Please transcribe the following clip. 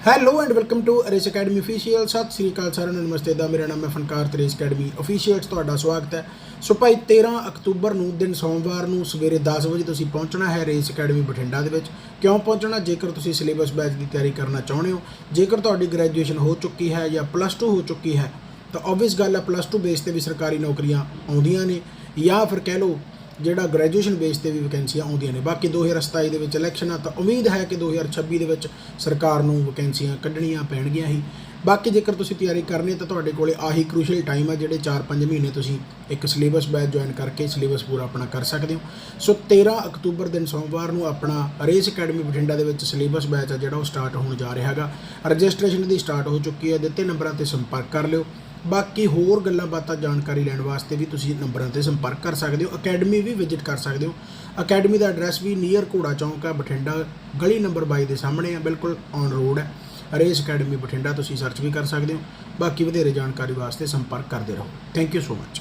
Hello and welcome to Race Academy official Sat Sri ਅਕਾਲ ਸਾਰਿਆਂ ਨੂੰ, ਨਮਸਤੇ ਦਾ। ਮੇਰਾ ਨਾਮ ਹੈ ਫਨਕਾਰ ਤਰੇਸ ਰੇਸ ਅਕੈਡਮੀ ਅਫੀਸ਼ੀਅਲਸ ਤੁਹਾਡਾ ਸਵਾਗਤ ਹੈ। ਸੋ ਭਾਈ 13 ਅਕਤੂਬਰ ਨੂੰ, ਦਿਨ ਸੋਮਵਾਰ ਨੂੰ ਸਵੇਰੇ 10 ਵਜੇ ਤੁਸੀਂ ਪਹੁੰਚਣਾ ਹੈ ਰੇਸ ਅਕੈਡਮੀ ਬਠਿੰਡਾ ਦੇ ਵਿੱਚ। ਕਿਉਂ ਪਹੁੰਚਣਾ? ਜੇਕਰ ਤੁਸੀਂ ਸਿਲੇਬਸ ਬੈਚ ਦੀ ਤਿਆਰੀ ਕਰਨਾ ਚਾਹੁੰਦੇ ਹੋ, ਜੇਕਰ ਤੁਹਾਡੀ ਗ੍ਰੈਜੂਏਸ਼ਨ ਹੋ ਚੁੱਕੀ ਹੈ ਜਾਂ ਪਲੱਸ 2 ਹੋ ਚੁੱਕੀ ਹੈ, ਤਾਂ ਆਬਵੀਅਸ ਗੱਲ ਹੈ, ਪਲੱਸ 2 ਬੇਸ ਤੇ ਵੀ ਸਰਕਾਰੀ ਨੌਕਰੀਆਂ ਆਉਂਦੀਆਂ ਨੇ। ਜਾਂ ਫਿਰ ਕਹਿ ਲਓ ਜਿਹੜਾ ਗ੍ਰੈਜੂਏਸ਼ਨ ਬੇਸ ਤੇ ਵੀ ਵੈਕੈਂਸੀਆਂ ਆਉਂਦੀਆਂ ਨੇ। ਬਾਕੀ 2027 ਦੇ ਵਿੱਚ ਇਲੈਕਸ਼ਨ ਆ, ਤਾਂ ਉਮੀਦ ਹੈ ਕਿ 2026 ਦੇ ਵਿੱਚ ਸਰਕਾਰ ਨੂੰ ਵੈਕੈਂਸੀਆਂ ਕੱਢਣੀਆਂ ਪੈਣਗੀਆਂ ਹੀ। ਬਾਕੀ ਜੇਕਰ ਤੁਸੀਂ ਤਿਆਰੀ ਕਰਨੀ ਤਾਂ ਤੁਹਾਡੇ ਕੋਲੇ ਆਹੀ ਕ੍ਰੂਸ਼ੀਅਲ ਟਾਈਮ ਆ, ਜਿਹੜੇ 4-5 ਮਹੀਨੇ ਤੁਸੀਂ ਇੱਕ ਸਿਲੇਬਸ ਬੈਚ ਜੁਆਇਨ ਕਰਕੇ ਸਿਲੇਬਸ ਪੂਰਾ ਆਪਣਾ ਕਰ ਸਕਦੇ ਹੋ। ਸੋ 13 ਅਕਤੂਬਰ ਦਿਨ ਸੋਮਵਾਰ ਨੂੰ ਆਪਣਾ ਰੇਸ ਅਕੈਡਮੀ ਬਠਿੰਡਾ ਦੇ ਵਿੱਚ ਸਿਲੇਬਸ ਬੈਚ ਆ, ਜਿਹੜਾ ਉਹ ਸਟਾਰਟ ਹੋਣ ਜਾ ਰਿਹਾ ਹੈਗਾ। ਰਜਿਸਟ੍ਰੇਸ਼ਨ ਦੀ ਸਟਾਰਟ ਹੋ ਚੁੱਕੀ ਹੈ, ਦਿੱਤੇ ਨੰਬਰਾਂ ਤੇ ਸੰਪਰਕ ਕਰ ਲਿਓ। ਬਾਕੀ ਹੋਰ ਗੱਲਾਂ ਬਾਤਾਂ ਜਾਣਕਾਰੀ ਲੈਣ ਵਾਸਤੇ ਵੀ ਤੁਸੀਂ ਨੰਬਰਾਂ ਤੇ ਸੰਪਰਕ ਕਰ ਸਕਦੇ ਹੋ। ਅਕੈਡਮੀ ਵੀ ਵਿਜ਼ਿਟ ਕਰ ਸਕਦੇ ਹੋ। ਅਕੈਡਮੀ ਦਾ ਐਡਰੈਸ ਵੀ ਨੀਅਰ ਘੋੜਾ ਚੌਂਕ ਹੈ ਬਠਿੰਡਾ। ਗਲੀ ਨੰਬਰ 22 ਦੇ ਸਾਹਮਣੇ ਹੈ ਬਿਲਕੁਲ ਔਨ ਰੋਡ ਹੈ ਰੇਸ ਅਕੈਡਮੀ ਬਠਿੰਡਾ, ਤੁਸੀਂ ਸਰਚ ਵੀ ਕਰ ਸਕਦੇ ਹੋ। ਬਾਕੀ ਵਧੇਰੇ ਜਾਣਕਾਰੀ ਵਾਸਤੇ ਸੰਪਰਕ ਕਰਦੇ ਰਹੋ। Thank you so much